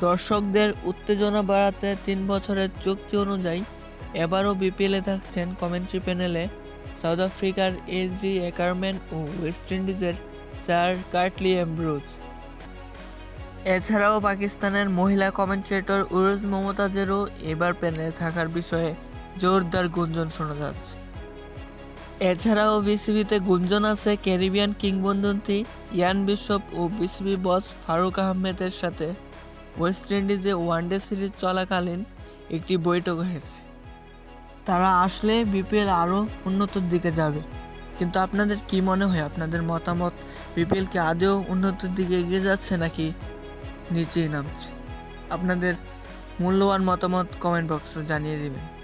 দর্শকদের উত্তেজনা বাড়াতে তিন বছরের চুক্তি অনুযায়ী এবারও বিপিএলে থাকছেন কমেন্ট্রি প্যানেলে সাউথ আফ্রিকার এসজি একারম্যান ও ওয়েস্ট ইন্ডিজের স্যার কার্টলি এমব্রুজ এছাড়াও পাকিস্তানের মহিলা কমেন্ট্রেটর উরুজ মমতাজেরও এবার প্যানেলে থাকার বিষয়ে জোরদার গুঞ্জন শোনা যাচ্ছে। এছাড়াও বিসিবিতে গুঞ্জন আছে ক্যারিবিয়ান কিংবদন্তি ইয়ান বিশপ ও বিসিবি বস ফারুক আহমেদের সাথে। ওয়েস্ট ইন্ডিজে ওয়ানডে সিরিজ চলাকালীন একটি বৈঠক হয়েছে। তারা আসলে বিপিএল আরও উন্নতর দিকে যাবে। কিন্তু আপনাদের কি মনে হয়? আপনাদের মতামত বিপিএলকে আদেও উন্নতির দিকে এগিয়ে যাচ্ছে নাকি নিচেই নামছে? আপনাদের মূল্যবান মতামত কমেন্ট বক্সে জানিয়ে দিবেন।